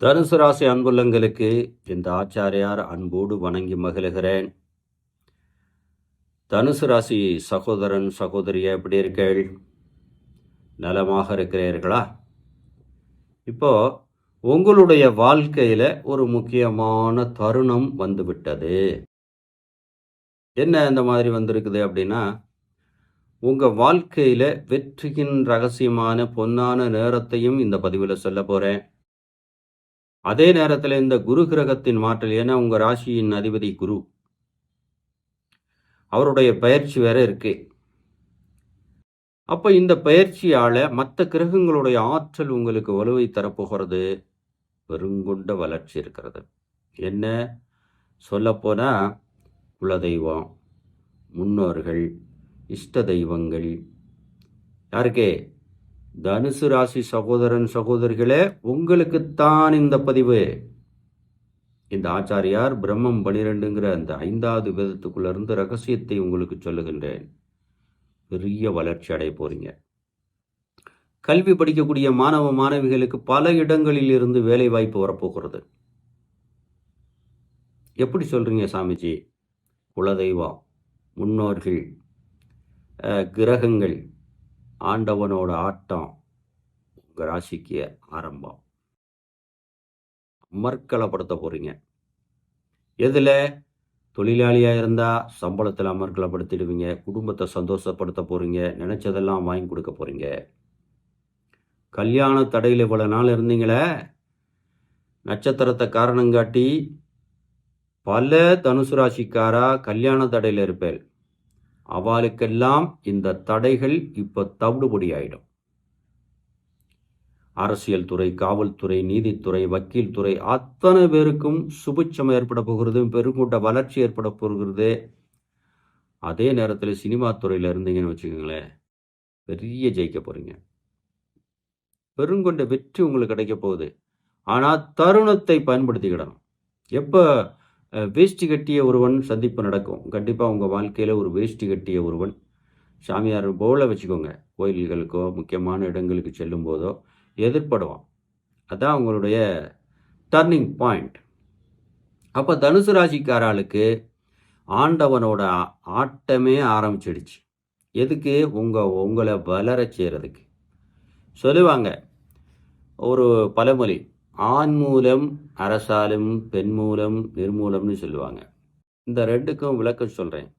தனுசு ராசி அன்புள்ளங்களுக்கு இந்த ஆச்சாரியார் அன்போடு வணங்கி மகிழ்கிறேன். தனுசு ராசி சகோதரன் சகோதரியா எப்படி இருக்கீள் நலமாக இருக்கிறீர்களா? இப்போ உங்களுடைய வாழ்க்கையில ஒரு முக்கியமான தருணம் வந்துவிட்டது. என்ன இந்த மாதிரி வந்திருக்குது அப்படின்னா உங்கள் வாழ்க்கையில் வெற்றியின் ரகசியமான பொன்னான நேரத்தையும் இந்த பதிவில் சொல்ல போகிறேன் அதே நேரத்தில் இந்த குரு கிரகத்தின் மாற்றல் ஏன்னா உங்கள் ராசியின் அதிபதி குரு அவருடைய பயிற்சி வேற இருக்கு. அப்போ இந்த பயிற்சியால் மற்ற கிரகங்களுடைய ஆற்றல் உங்களுக்கு வலுவை தரப்போகிறது. பெருங்கொண்ட வளர்ச்சி இருக்கிறது. என்ன? சொல்லப்போனால் குலதெய்வம் முன்னோர்கள் இஷ்ட தெய்வங்கள் யாருக்கே? தனுசு ராசி சகோதரன் சகோதரிகளே உங்களுக்குத்தான் இந்த பதிவு. இந்த ஆச்சாரியார் பிரம்மம் பனிரெண்டுங்கிற அந்த ஐந்தாவது விதத்துக்குள்ளேருந்து ரகசியத்தை உங்களுக்கு சொல்லுகின்றேன். பெரிய வளர்ச்சி அடைய போறீங்க. கல்வி படிக்கக்கூடிய மாணவ மாணவிகளுக்கு பல இடங்களில் இருந்து வேலை வாய்ப்பு வரப்போகிறது. எப்படி சொல்றீங்க சாமிஜி? குலதெய்வம் முன்னோர்கள் கிரகங்கள் ஆண்டவனோட ஆட்டம் உங்க ராசிக்கு ஆரம்பம். அமர்க்கலப்படுத்த போறீங்க. எதுல? தொழிலாளியா இருந்தா சம்பளத்தில் அமர்க்கலப்படுத்திடுவீங்க. குடும்பத்தை சந்தோஷப்படுத்த போறீங்க. நினைச்சதெல்லாம் வாங்கி கொடுக்க போறீங்க. கல்யாண தடையில் இவ்வளோ நாள் இருந்தீங்களே? நட்சத்திரத்தை காரணம் காட்டி பல தனுசு ராசிக்காரா கல்யாண தடையில் இருப்பேன் அவளுக்கெல்லாம் இந்த தடைகள் இப்போ தவிடுபடி ஆயிடும் அரசியல் துறை காவல்துறை நீதித்துறை வக்கீல் துறை அத்தனை பேருக்கும் சுபிட்சம் ஏற்பட போகிறது பெருங்கூட்ட வளர்ச்சி ஏற்பட போகிறது. அதே நேரத்தில் சினிமா துறையில் இருந்தீங்கன்னு வச்சுக்கோங்களேன் பெரிய ஜெயிக்க போறீங்க. பெருங்கொண்ட வெற்றி உங்களுக்கு கிடைக்க போகுது. ஆனால் தருணத்தை பயன்படுத்திக்கிடணும். எப்போ வேஷ்டி கட்டிய ஒருவன் சந்திப்பு நடக்கும். கண்டிப்பாக உங்கள் வாழ்க்கையில் ஒரு வேஷ்டி கட்டிய ஒருவன் சாமியார் போல வச்சுக்கோங்க. கோயில்களுக்கோ முக்கியமான இடங்களுக்கு செல்லும் போதோ எதிர்படுவான். அதான் அவங்களுடைய டர்னிங் பாயிண்ட் அப்போ தனுசு ராசிக்காராளுக்கு ஆண்டவனோட ஆட்டமே ஆரம்பிச்சிடுச்சு. எதுக்கு? உங்கள் உங்களை வளர செய்கிறதுக்கு சொல்லுவாங்க ஒரு பழமொழி ஆண் மூலம் அரசாலும் பெண் மூலம் நிர்மூலம்னு சொல்லுவாங்க. இந்த ரெண்டுக்கும் விளக்கம் சொல்கிறேன்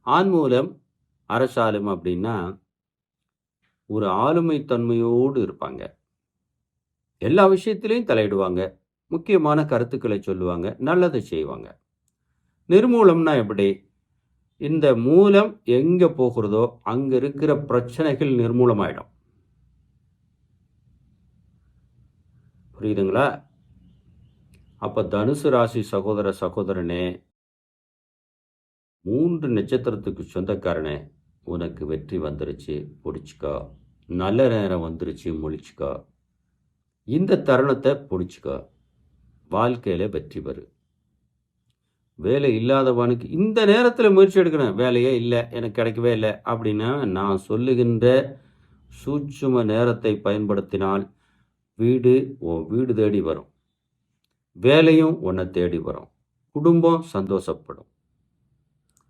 ஆண் மூலம் அரசாலும் அப்படின்னா ஒரு ஆளுமை தன்மையோடு இருப்பாங்க. எல்லா விஷயத்திலையும் தலையிடுவாங்க. முக்கியமான கருத்துக்களை சொல்லுவாங்க. நல்லதை செய்வாங்க. நிர்மூலம்னா எப்படி? இந்த மூலம் எங்கே போகிறதோ அங்கே இருக்கிற பிரச்சனைகள் நிர்மூலமாயிடும் புரியுதுங்களா? அப்போ தனுசு ராசி சகோதர சகோதரனே மூன்று நட்சத்திரத்துக்கு சொந்தக்காரனே உனக்கு வெற்றி வந்துருச்சு பிடிச்சிக்கோ. நல்ல நேரம் வந்துருச்சு முழிச்சுக்கோ. இந்த தருணத்தை பிடிச்சிக்கோ. வாழ்க்கையில் வெற்றி பெறு. வேலை இல்லாதவனுக்கு இந்த நேரத்தில் முயற்சி எடுக்கிறேன் வேலையே இல்லை எனக்கு கிடைக்கவே இல்லை அப்படின்னா நான் சொல்லுகின்ற சூட்சும நேரத்தை பயன்படுத்தினால் வீடு உன் வீடு தேடி வரும். வேலையும் உன்னை தேடி வரும். குடும்பம் சந்தோஷப்படும்.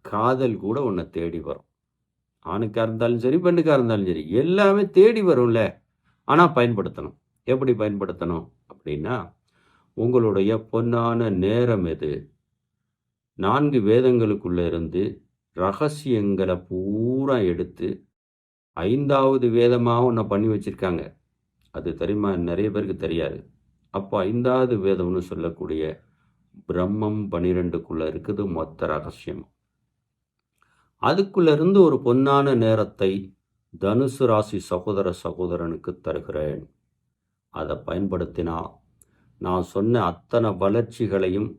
காதல் கூட உன்னை தேடி வரும். ஆணுக்காக இருந்தாலும் சரி பெண்ணுக்காக இருந்தாலும் சரி எல்லாமே தேடி வரும்ல. ஆனால் பயன்படுத்தணும். எப்படி பயன்படுத்தணும் அப்படின்னா உங்களுடைய பொன்னான நேரம் எது? நான்கு வேதங்களுக்குள்ளே இருந்து ரகசியங்களை பூரா எடுத்து ஐந்தாவது வேதமாக ஒன்று பண்ணி வச்சிருக்காங்க. அது தெரியுமா? நிறைய பேருக்கு தெரியாது. அப்போ ஐந்தாவது வேதம்னு சொல்லக்கூடிய பிரம்மம் பனிரெண்டுக்குள்ள இருக்குது மொத்த ரகசியம். அதுக்குள்ள இருந்து ஒரு பொன்னான நேரத்தை தனுசு ராசி சகோதர சகோதரனுக்கு தருகிறேன். அதை பயன்படுத்தினா நான் சொன்ன அத்தனை வளர்ச்சிகளையும்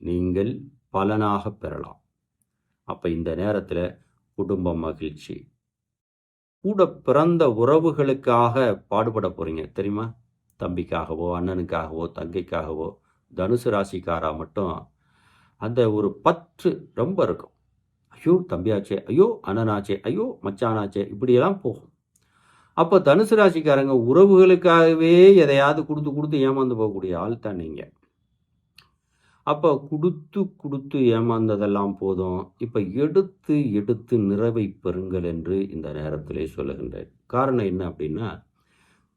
நீங்கள் பலனாக பெறலாம். அப்போ இந்த நேரத்தில் குடும்ப மகிழ்ச்சி கூட பிறந்த உறவுகளுக்காக பாடுபட போறீங்க தெரியுமா? தம்பிக்காகவோ அண்ணனுக்காகவோ தங்கைக்காகவோ தனுசு ராசிக்காரா மட்டும் அந்த ஒரு பற்று ரொம்ப இருக்கும். ஐயோ தம்பியாச்சே ஐயோ அண்ணனாச்சே ஐயோ மச்சானாச்சே இப்படியெல்லாம் போகும். அப்போ தனுசு ராசிக்காரங்க உறவுகளுக்காகவே எதையாவது கொடுத்து கொடுத்து ஏமாந்து போகக்கூடிய ஆள் தான் நீங்கள் அப்போ கொடுத்து கொடுத்து ஏமாந்ததெல்லாம் போதும். இப்போ எடுத்து எடுத்து நிறைவை பெறுங்கள் என்று இந்த நேரத்திலே சொல்லுகின்றேன். காரணம் என்ன அப்படின்னா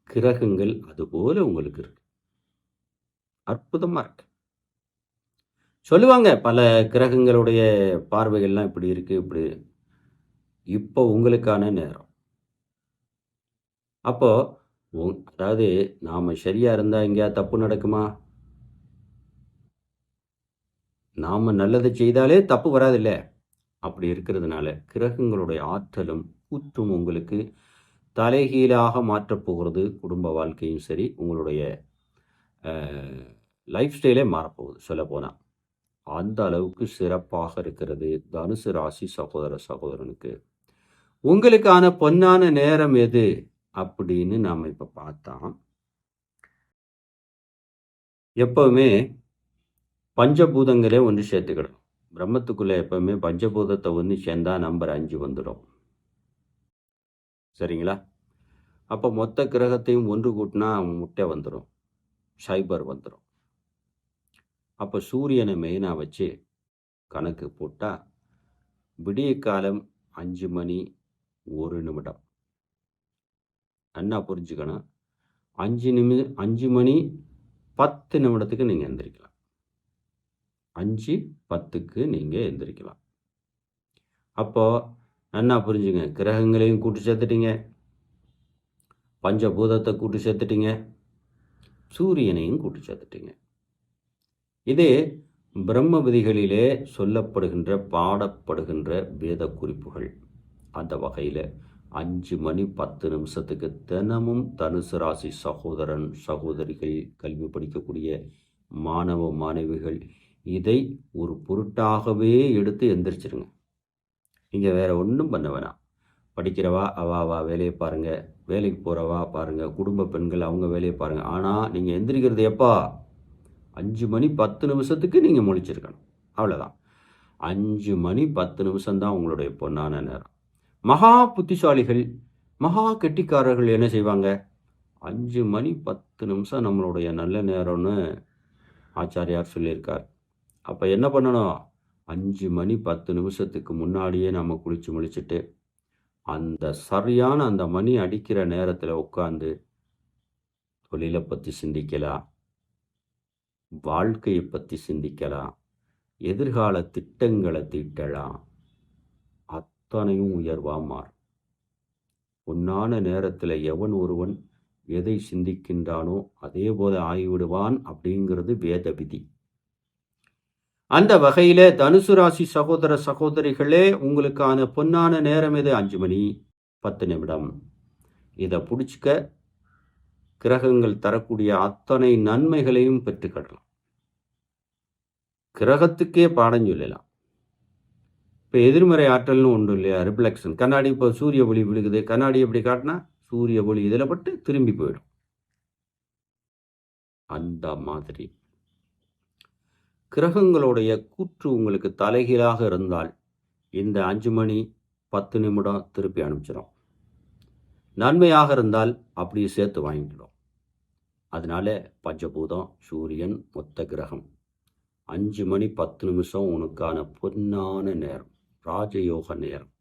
கிரகங்கள் அதுபோல உங்களுக்கு இருக்கு. அற்புதமாக இருக்கு. சொல்லுவாங்க பல கிரகங்களுடைய பார்வைகள்லாம் இப்படி இருக்கு இப்படி. இப்போ உங்களுக்கான நேரம். அப்போ அதாவது நாம் சரியாக இருந்தால் எங்கேயா தப்பு நடக்குமா? நாம் நல்லதை செய்தாலே தப்பு வராதில்ல? அப்படி இருக்கிறதுனால கிரகங்களுடைய ஆற்றலும் கூற்றும் உங்களுக்கு தலைகீழாக மாற்றப் போகிறது. குடும்ப வாழ்க்கையும் சரி உங்களுடைய லைஃப் ஸ்டைலே மாறப்போகுது சொல்லப்போனால் அந்த அளவுக்கு சிறப்பாக இருக்கிறது தனுசு ராசி சகோதர சகோதரனுக்கு. உங்களுக்கான பொன்னான நேரம் எது? அப்படின்னு நாம் இப்போ பார்த்தா எப்பவுமே பஞ்சபூதங்களே ஒன்று சேர்த்துக்கிடும். பிரம்மத்துக்குள்ளே எப்பவுமே பஞ்சபூதத்தை ஒன்று சேர்ந்தா நம்பர் அஞ்சு வந்துடும் சரிங்களா? அப்போ மொத்த கிரகத்தையும் ஒன்று கூட்டினா முட்டை வந்துடும் சைபர் வந்துடும் அப்போ சூரியனை மெயினாக வச்சு கணக்கு போட்டால் விடிய காலம் அஞ்சு மணி ஒரு நிமிடம். நல்லா புரிஞ்சுக்கணும்? அஞ்சு நிமி அஞ்சு மணி பத்து நிமிடத்துக்கு நீங்கள் எந்திரிக்கலாம். அஞ்சு பத்துக்கு நீங்கள் எழுந்திரிக்கலாம் அப்போது என்ன புரிஞ்சுங்க. கிரகங்களையும் கூட்டு சேர்த்துட்டீங்க. பஞ்சபூதத்தை கூட்டி சேர்த்துட்டீங்க. சூரியனையும் கூட்டு சேர்த்துட்டீங்க. இது பிரம்ம விதிகளிலே சொல்லப்படுகின்ற பாடப்படுகின்ற வேத குறிப்புகள். அந்த வகையில் அஞ்சு மணி பத்து நிமிஷத்துக்கு தினமும் தனுசு ராசி சகோதரன் சகோதரிகள் கல்வி படிக்கக்கூடிய மாணவ மாணவிகள் இதை ஒரு பொருட்டாகவே எடுத்து எந்திரிச்சிருங்க. நீங்கள் வேறு ஒன்றும் பண்ண வேணாம். படிக்கிறவா அவா வா வேலையை பாருங்கள் வேலைக்கு போகிறவா பாருங்கள் குடும்ப பெண்கள் அவங்க வேலையை பாருங்கள் ஆனால் நீங்கள் எந்திரிக்கிறது எப்பா? அஞ்சு மணி பத்து நிமிஷத்துக்கு நீங்கள் முழிச்சிருக்கணும். அவ்வளோதான் அஞ்சு மணி பத்து நிமிஷம்தான் உங்களுடைய பொன்னான நேரம். மகா புத்திசாலிகள் மகா கெட்டிக்காரர்கள் என்ன செய்வாங்க? அஞ்சு மணி பத்து நிமிஷம் நம்மளுடைய நல்ல நேரம்னு ஆச்சாரியார் சொல்லியிருக்கார். அப்போ என்ன பண்ணணும்? அஞ்சு மணி பத்து நிமிஷத்துக்கு முன்னாடியே நம்ம குளித்து முழிச்சிட்டு அந்த சரியான அந்த மணி அடிக்கிற நேரத்தில் உட்காந்து தொழிலை பற்றி சிந்திக்கலாம். வாழ்க்கையை பற்றி சிந்திக்கலாம். எதிர்கால திட்டங்களை தீட்டலாம். அத்தனையும் உயர்வாக மாறும். பொன்னான நேரத்தில் எவன் ஒருவன் எதை சிந்திக்கின்றானோ அதே போல ஆகிவிடுவான் அப்படிங்கிறது வேத விதி அந்த வகையில் தனுசு ராசி சகோதர சகோதரிகளே உங்களுக்கான பொன்னான நேரம் எது அஞ்சு மணி பத்து நிமிடம். இதை பிடிச்சிக்க கிரகங்கள் தரக்கூடிய அத்தனை நன்மைகளையும் பெற்றுக்கடலாம் கிரகத்துக்கே பாடம் சொல்லலாம். இப்போ எதிர்மறை ஆற்றல்னு ஒன்று இல்லையா? ரிஃப்ளெக்ஷன் கண்ணாடி இப்போ சூரிய ஒளி விழுகுது. கண்ணாடி எப்படி காட்டினா சூரிய ஒளி இதில் பட்டு திரும்பி போயிடும். அந்த மாதிரி. கிரகங்களுடைய கூற்று உங்களுக்கு தலைகீழாக இருந்தால் இந்த அஞ்சு மணி பத்து நிமிடம் திருப்பி அனுப்பிச்சிடும் நன்மையாக இருந்தால் அப்படியே சேர்த்து வாங்கிக்கிடும். அதனால பஞ்சபூதம் சூரியன் மொத்த கிரகம். அஞ்சு மணி பத்து நிமிஷம் உனக்கான பொன்னான நேரம் ராஜயோக நேரம்.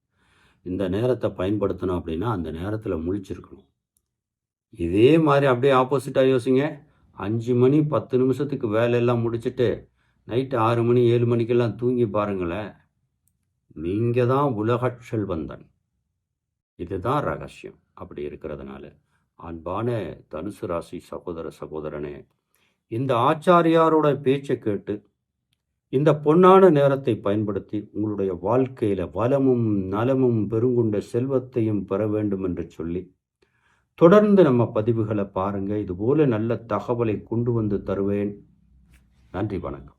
இந்த நேரத்தை பயன்படுத்தணும் அப்படின்னா அந்த நேரத்தில் முழிச்சிருக்கணும். இதே மாதிரி அப்படியே ஆப்போசிட்டாக யோசிங்க. அஞ்சு மணி பத்து நிமிஷத்துக்கு வேலையெல்லாம் முடிச்சுட்டு நைட்டு ஆறு மணி ஏழு மணிக்கெல்லாம் தூங்கி பாருங்களேன். நீங்கள் தான் உலக செல்வந்தன். இதுதான் ரகசியம். அப்படி இருக்கிறதுனால. அன்பான தனுசு ராசி சகோதர சகோதரனே இந்த ஆச்சாரியாரோட பேச்சை கேட்டு இந்த பொன்னான நேரத்தை பயன்படுத்தி உங்களுடைய வாழ்க்கையில் வளமும் நலமும் பெருங்குண்ட செல்வத்தையும் பெற வேண்டும் என்று சொல்லி தொடர்ந்து நம்ம பதிவுகளை பாருங்கள் இதுபோல நல்ல தகவலை கொண்டு வந்து தருவேன். நன்றி வணக்கம்.